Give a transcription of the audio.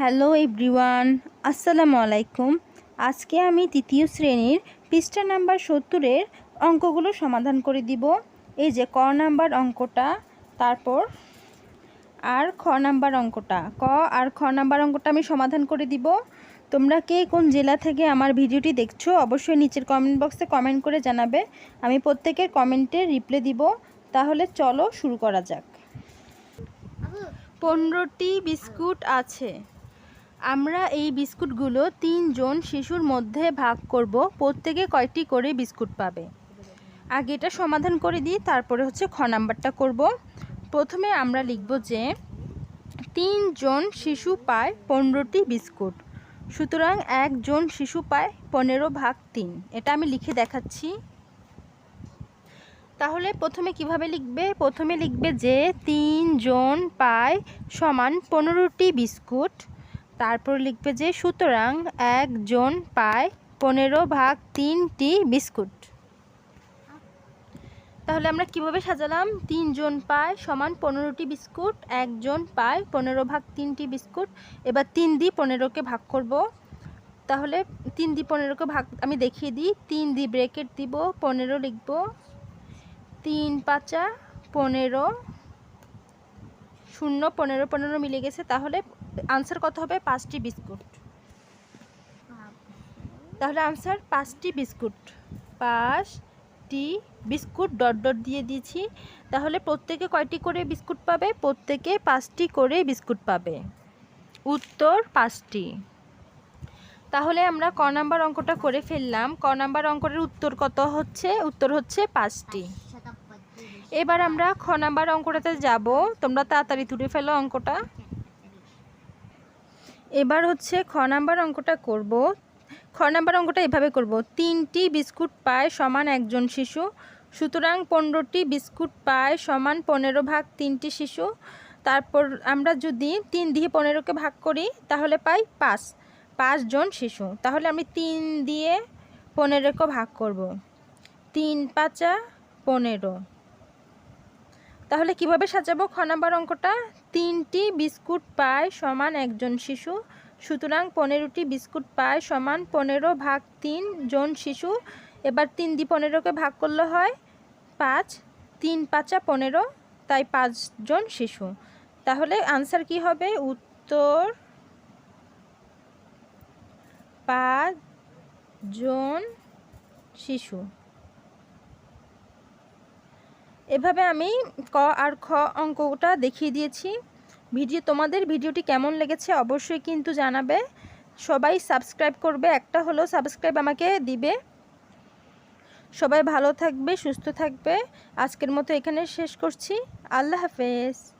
Hello everyone, আসসালামু আলাইকুম। আজকে আমি তৃতীয় শ্রেণির পৃষ্ঠা নাম্বার সত্তরের অঙ্কগুলো সমাধান করে দিব। এই যে, ক নাম্বার অঙ্কটা, তারপর আর খ নাম্বার অঙ্কটা। ক আর খ নাম্বার অঙ্কটা আমি সমাধান করে দিব। তোমরা কে কোন জেলা থেকে আমার ভিডিওটি দেখছ, অবশ্যই নিচের কমেন্ট বক্সে কমেন্ট করে জানাবে। আমি প্রত্যেকের কমেন্টে রিপ্লাই দিব। তাহলে চলো শুরু করা যাক। পনেরোটি বিস্কুট আছে। আমরা এই বিস্কুটগুলো তিনজন শিশুর মধ্যে ভাগ করব। প্রত্যেকে কয়টি করে বিস্কুট পাবে? আগে এটা সমাধান করে দিই, তারপরে হচ্ছে খ নাম্বারটা করব। প্রথমে আমরা লিখব যে তিনজন শিশু পায় পনেরোটি বিস্কুট। সুতরাং একজন শিশু পায় পনেরো ভাগ তিন। এটা আমি লিখে দেখাচ্ছি। তাহলে প্রথমে কীভাবে লিখবে? প্রথমে লিখবে যে তিনজন পায় সমান পনেরোটি বিস্কুট। তারপর লিখবে যে, সুতরাং একজন পায় পনেরো ভাগ তিনটি বিস্কুট। তাহলে আমরা কীভাবে সাজালাম? তিনজন পায় সমান পনেরোটি বিস্কুট একজন পায় পনেরো ভাগ তিনটি বিস্কুট। এবার তিন দি পনেরোকে ভাগ করব। তাহলে তিন দি পনেরোকে ভাগ, আমি দেখিয়ে দিই। তিন দি ব্রেকেট দিব, পনেরো লিখব। তিন পাঁচা, পনেরো। শূন্য, পনেরো পনেরো মিলে গেছে। তাহলে আনসার কত হবে? পাঁচটি বিস্কুট। তাহলে আনসার পাঁচটি বিস্কুট। পাঁচটি বিস্কুট ডট ডট দিয়ে দিয়েছি। তাহলে প্রত্যেকে কয়টি করে বিস্কুট পাবে? প্রত্যেকে পাঁচটি করে বিস্কুট পাবে। উত্তর পাঁচটি। তাহলে আমরা ক নাম্বার অঙ্কটা করে ফেললাম। ক নাম্বার অঙ্কের উত্তর কত হচ্ছে? উত্তর হচ্ছে পাঁচটি। এবার আমরা খ নাম্বার অঙ্কটাতে যাব। তোমরা তাড়াতাড়ি তুলে ফেলো অঙ্কটা। এবার হচ্ছে খ নাম্বার অঙ্কটা করব। খ নাম্বার অঙ্কটা এভাবে করব। তিনটি বিস্কুট পায় সমান একজন শিশু, সুতরাং পনেরোটি বিস্কুট পায় সমান পনেরো ভাগ তিনটি শিশু। তারপর আমরা যদি তিন দিয়ে পনেরোকে ভাগ করি, তাহলে পাই পাঁচ পাঁচজন শিশু। তাহলে আমি তিন দিয়ে পনেরোকে ভাগ করব। তিন পাঁচা পনেরো। তাহলে কীভাবে সাজাবো? খ নাম্বার অঙ্কটা, তিনটি বিস্কুট পায় সমান একজন শিশু। সুতরাং পনেরোটি বিস্কুট পায় সমান পনেরো ভাগ তিন জন শিশু। এবার তিন দি পনেরোকে ভাগ করলে হয় পাঁচ, তিন পাঁচা পনেরো, তাই পাঁচজন শিশু। তাহলে আনসার কি হবে? উত্তর পাঁচ জন শিশু। এভাবে আমি ক আর খ অঙ্কটা দেখিয়ে দিয়েছি। ভিডিও, তোমাদের ভিডিওটি কেমন লেগেছে অবশ্যই কিন্তু জানাবে। সবাই সাবস্ক্রাইব করবে, একটা হলো সাবস্ক্রাইব আমাকে দিবে। সবাই ভালো থাকবে, সুস্থ থাকবে। আজকের মতো এখানে শেষ করছি। আল্লাহ হাফেজ।